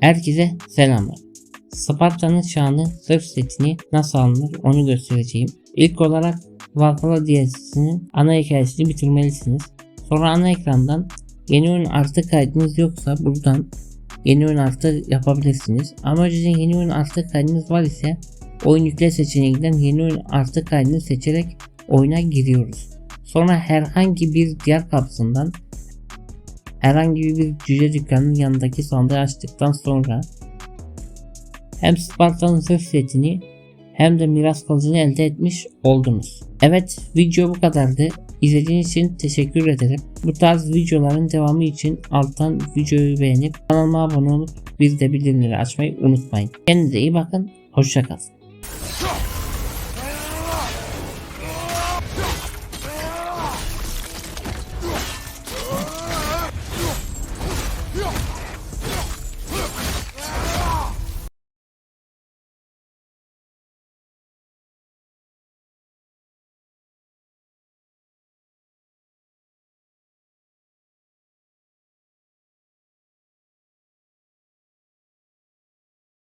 Herkese selamlar. Sparta'nın şanı zırh setini nasıl alınır onu göstereceğim. İlk olarak Valhalla DLC'sinin ana hikayesini bitirmelisiniz. Sonra ana ekrandan yeni oyun artı kaydınız yoksa buradan yeni oyun artı yapabilirsiniz. Ama önceden yeni oyun artı kaydınız var ise oyun yükle seçeneğinden yeni oyun artı kaydını seçerek oyuna giriyoruz. Sonra herhangi bir diğer kapısından herhangi bir cüce dükkanının yanındaki sandığı açtıktan sonra hem Sparta'nın zırh setini hem de miras kılıcını elde etmiş oldunuz. Evet video bu kadardı. İzlediğiniz için teşekkür ederim. Bu tarz videoların devamı için alttan videoyu beğenip kanalıma abone olup bir de bildirimleri açmayı unutmayın. Kendinize iyi bakın. Hoşçakalın.